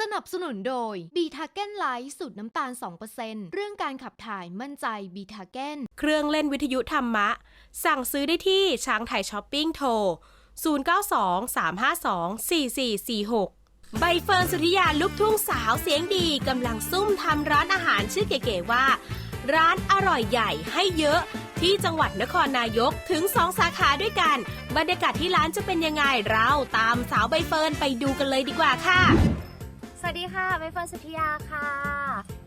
สนับสนุนโดยบีทาเก้นไลท์สูตรน้ำตาล 2%เรื่องการขับถ่ายมั่นใจบีทาเก้นเครื่องเล่นวิทยุธรรมะ สั่งซื้อได้ที่ช้างไทยช้อปปิ้งโทร 0923524446ใบเฟิร์นสุริยาลูกทุ่งสาวเสียงดีกำลังซุ่มทำร้านอาหารชื่อเก๋ๆว่า ร้านอร่อยใหญ่ให้เยอะ ที่จังหวัดนครนายกถึง2สาขาด้วยกัน บรรยากาศที่ร้านจะเป็นยังไงเราตามสาวใบเฟิร์นไปดูกันเลยดีกว่าค่ะ สวัสดีค่ะใบเฟิร์นสุธิยาค่ะ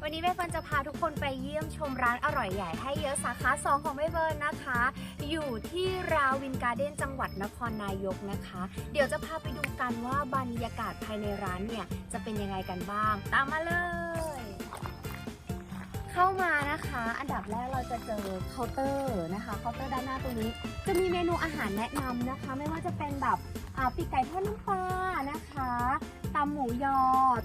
วันนี้ใบเฟิร์นจะพาทุกคนไปเยี่ยมชมร้านอร่อยใหญ่ให้เยอะสาขา 2 ของใบเฟิร์นนะคะ อยู่ที่ราวินการ์เด้นจังหวัดนครนายกนะคะ เดี๋ยวจะพาไปดูกันว่าบรรยากาศภายในร้านเนี่ย จะเป็นยังไงกันบ้าง ตามมาเลย เข้ามานะคะ อันดับแรกเราจะเจอเคาน์เตอร์นะคะเคาน์เตอร์ด้านหน้าตรงนี้ จะมีเมนูอาหารแนะนำนะคะ ไม่ว่าจะเป็นแบบปีกไก่ทอดน้ำปลานะคะตำหมูยอ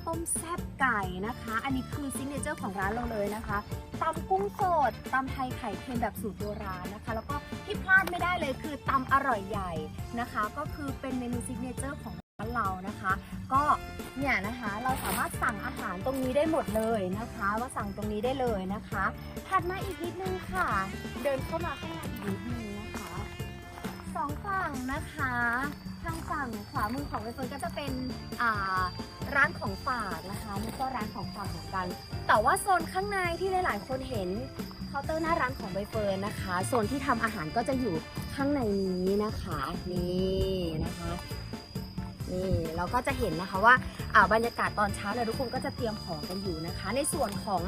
ต้มแซ่บไก่นะคะ อันนี้คือซิกเนเจอร์ของร้านเราเลยนะคะตำกุ้งสดตำไทยไข่เค็มแบบสูตรโบราณนะคะ แล้วก็ที่พลาดไม่ได้เลยคือตำอร่อยใหญ่นะคะ ก็คือเป็นเมนูซิกเนเจอร์ของร้านเรานะคะ ก็เนี่ยนะคะเราสามารถสั่งอาหารตรงนี้ได้หมดเลยนะคะว่าสั่งตรงนี้ได้เลยนะคะถัดมาอีกนิดนึงค่ะ เดินเข้ามาข้างในอีกนิดนึงนะคะสองฝั่งนะคะ ทางฝั่งขวามือของใบเฟิร์นก็จะเป็นอ่าร้านของฝากนะคะนี่ก็ร้านของฝากเหมือนกัน แต่ว่าโซนข้างในที่หลายๆ คนเห็นเคาน์เตอร์หน้าร้านของใบเฟิร์นนะคะ โซนที่ทำอาหารก็จะอยู่ข้างในนี้นะคะนี่นะคะนี่เราก็จะเห็นนะคะว่าอ่าบรรยากาศตอนเช้าเนี่ยทุกคนก็จะเตรียมของกันอยู่นะคะ ในส่วนของ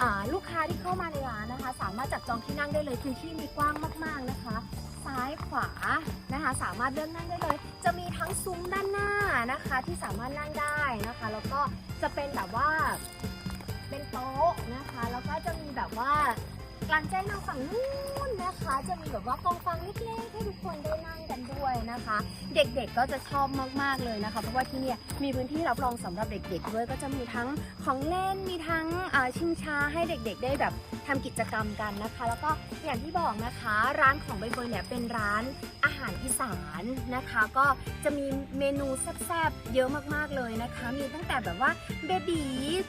อาลูกค้าที่เข้ามาในร้านนะคะ สามารถจับจองที่นั่งได้เลยพื้นที่มีกว้างมากๆนะคะ ซ้ายขวานะคะ สามารถเลือกนั่งได้เลย จะมีทั้งซุ้มด้านหน้านะคะ ที่สามารถนั่งได้นะคะ แล้วก็จะเป็นแบบว่าเป็นโต๊ะนะคะ แล้วก็จะมีแบบว่า กลางแจ้งทางฝั่งนู้นนะคะ จะมีแบบว่ากองฟังเล็กๆให้ทุกคนได้นั่งกันด้วยนะคะ เด็กๆก็จะชอบมากๆเลยนะคะ เพราะว่าที่เนี่ยมีพื้นที่รับรองสำหรับเด็ก ๆ ด้วยก็จะมีทั้งของเล่นมีทั้งชิงช้าให้เด็กๆ ได้แบบทำกิจกรรมกันนะคะ แล้วก็อย่างที่บอกนะคะ ร้านของใบเฟิร์นเนี่ยเป็นร้านอาหารอีสานนะคะ ก็จะมีเมนูแซ่บๆเยอะมากๆเลยนะคะ มีตั้งแต่แบบว่าเบบี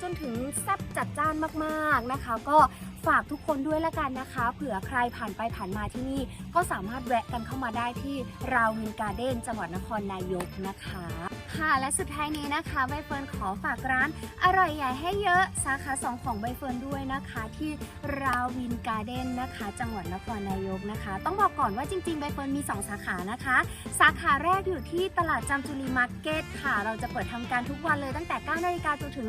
จนถึงแซ่บจัดจ้านมากๆนะคะ ก็ ฝากทุกคนด้วยละกันนะคะ เผื่อใครผ่านไปผ่านมาที่นี่ ก็สามารถแวะกันเข้ามาได้ที่ราวินการ์เด้นจังหวัดนครนายกนะคะ ค่ะ และสุดท้ายนี้นะคะใบเฟิร์นขอฝากร้าน อร่อยใหญ่ให้เยอะสาขา 2 ของใบเฟิร์นด้วยนะคะ ที่ราวินการ์เด้นนะคะ จังหวัดนครนายกนะคะ ต้องบอกก่อนว่าจริงๆใบเฟิร์นมี 2 สาขานะคะ สาขาแรกอยู่ที่ตลาดจามจุรีมาร์เก็ตค่ะ เราจะเปิดทำการทุกวันเลยตั้งแต่9นาฬิกาจนถึง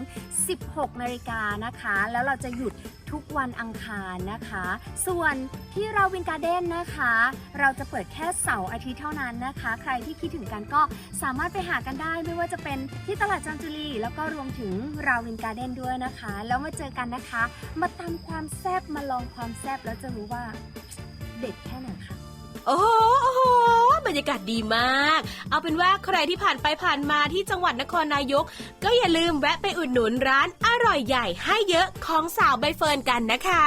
16นาฬิกานะคะ แล้วเราจะหยุดทุกวันอังคารนะคะ ส่วนที่ราวินการ์เด้นนะคะ เราจะเปิดแค่เสาร์อาทิตย์เท่านั้นนะคะ ใครที่คิดถึงกันก็สามารถไปหากันได้ไม่ว่าจะเป็นที่ตลาดจามจุรีแล้วก็รวมถึงราวินการ์เด้นด้วยนะคะ แล้วมาเจอกันนะคะ มาตำความแซ่บมาลองความแซ่บแล้วจะรู้ว่าเด็ดแค่ไหนค่ะโอ้โหโอ้โห บรรยากาศดีมาก เอาเป็นว่าใครที่ผ่านไปผ่านมาที่จังหวัดนครนายก ก็อย่าลืมแวะไปอุดหนุนร้านอร่อยใหญ่ให้เยอะของสาวใบเฟิร์นกันนะคะ